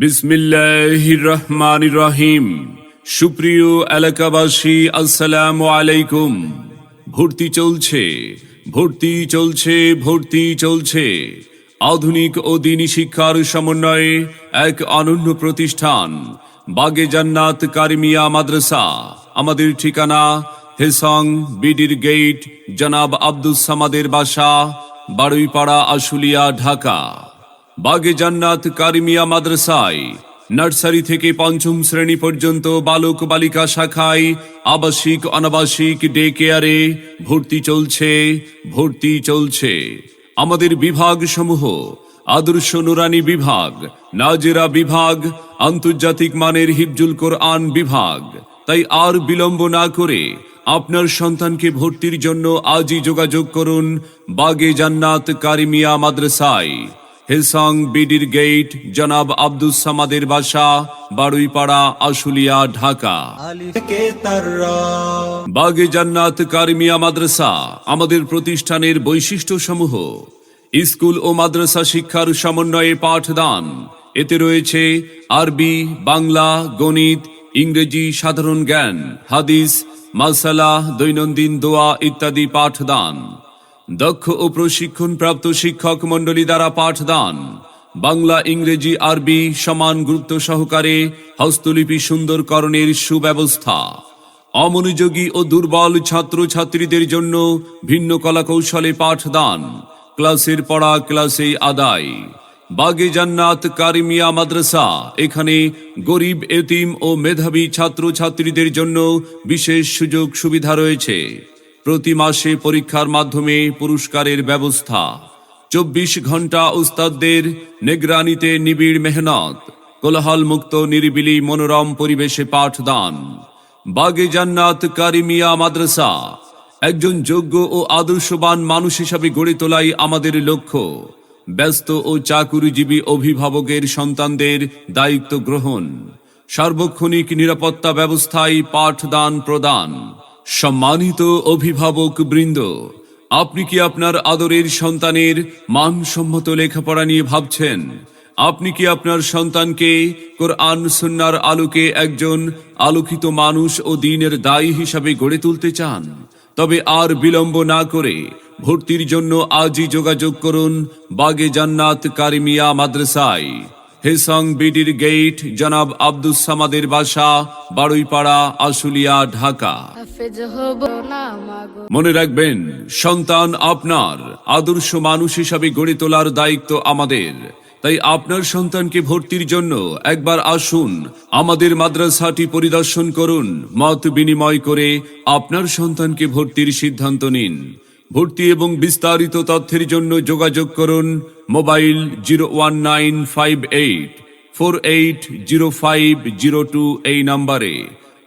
বিসমিল্লাহির রহমান রহিম সুপ্রিয় এলাকাবাসী, আসসালামু আলাইকুম। ভর্তি চলছে ভর্তি চলছে ভর্তি চলছে। আধুনিক ও দিনী শিক্ষার সমন্বয়ে এক অনন্য প্রতিষ্ঠান, বাগে জান্নাত কারিমিয়া মাদ্রাসা। আমাদের ঠিকানা, হেসং বিডির গেট জনাব আব্দুস সামাদের বাসা, বারুইপাড়া আশুলিয়া, ঢাকা। বাগে জান্নাত, কারিমিয়া মাদ্রাসায়। নার্সারি থেকে পঞ্চম শ্রেণি পর্যন্ত বালক বালিকা শাখায় আবাসিক, অনাবাসিক, ডে কেয়ারে ভর্তি চলছে ভর্তি চলছে। আমাদের বিভাগ সমূহ, আদর্শ নুরানি বিভাগ, নাজেরা বিভাগ, আন্তর্জাতিক মানের হিফজুল কোরআন বিভাগ। তাই আর বিলম্ব না করে আপনার সন্তানকে ভর্তির জন্য আজই যোগাযোগ করুন বাগে জান্নাত, কারিমিয়া মাদ্রাসায়। হেসং বিডির গেট জনাব আব্দুস সামাদের বাসা, বারুইপাড়া, আশুলিয়া, ঢাকা। বাগে জান্নাত কারিমিয়া মাদ্রাসা, আমাদের প্রতিষ্ঠানের বৈশিষ্ট্য সমূহ স্কুল ও মাদ্রাসা শিক্ষার সমন্বয়ে পাঠদান। এতে রয়েছে আরবি, বাংলা, গণিত, ইংরেজি, সাধারণ জ্ঞান, হাদিস, মাসালা, দৈনন্দিন দোয়া ইত্যাদি পাঠদান। দক্ষ ও প্রশিক্ষণপ্রাপ্ত শিক্ষক মণ্ডলী দ্বারা পাঠদান। বাংলা, ইংরেজি, আরবি সমান গুরুত্ব সহকারে হস্তলিপি সুন্দরকরণের সুব্যবস্থা। অমনোযোগী ও দুর্বল ছাত্র ছাত্রীদের জন্য ভিন্ন কলা কৌশলে পাঠদান। ক্লাসের পড়া ক্লাসেই আদায়। বাগে জান্নাত কারিমিয়া মাদ্রাসা, এখানে গরিব, এতিম ও মেধাবী ছাত্র ছাত্রীদের জন্য বিশেষ সুযোগ সুবিধা রয়েছে। প্রতি মাসে পরীক্ষার মাধ্যমে পুরস্কারের ব্যবস্থা। চব্বিশ ঘণ্টা উস্তাদদের নিগরানিতে নিবিড় মেহনত কোলাহল মুক্ত নিরিবিলি মনোরম পরিবেশে পাঠদান। বাগে জান্নাত কারিমিয়া মাদ্রাসা, একজন যোগ্য ও আদর্শবান মানুষ হিসাবে গড়ে তোলাই আমাদের লক্ষ্য। ব্যস্ত ও চাকুরিজীবী অভিভাবকের সন্তানদের দায়িত্ব গ্রহণ। সার্বক্ষণিক নিরাপত্তা ব্যবস্থায় পাঠদান প্রদান। সম্মানিত অভিভাবক বৃন্দ, আপনি কি আপনার আদরের সন্তানের মানসম্মত লেখাপড়া নিয়ে ভাবছেন? আপনি কি আপনার সন্তানকে কোরআন সুন্নার আলোকে একজন আলোকিত মানুষ ও দিনের দায়ী হিসাবে গড়ে তুলতে চান? তবে আর বিলম্ব না করে ভর্তির জন্য আজই যোগাযোগ করুন বাগে জান্নাত কারিমিয়া মাদ্রাসায়। হেসং বিডির গেট জনাব আব্দুস সামাদের বাসা, বারুইপাড়া, আশুলিয়া, ঢাকা। মনে রাখবেন, সন্তান আপনার, আদর্শ মানুষ হিসাবে গড়ে তোলার দায়িত্ব আমাদের। তাই আপনার সন্তানকে ভর্তির জন্য একবার আসুন, আমাদের মাদ্রাসাটি পরিদর্শন করুন, মত বিনিময় করে আপনার সন্তানকে ভর্তির সিদ্ধান্ত নিন। ভর্তি এবং বিস্তারিত তথ্যের জন্য যোগাযোগ করুন, mobile zero one nine five eight, four eight zero five zero two এই নাম্বারে।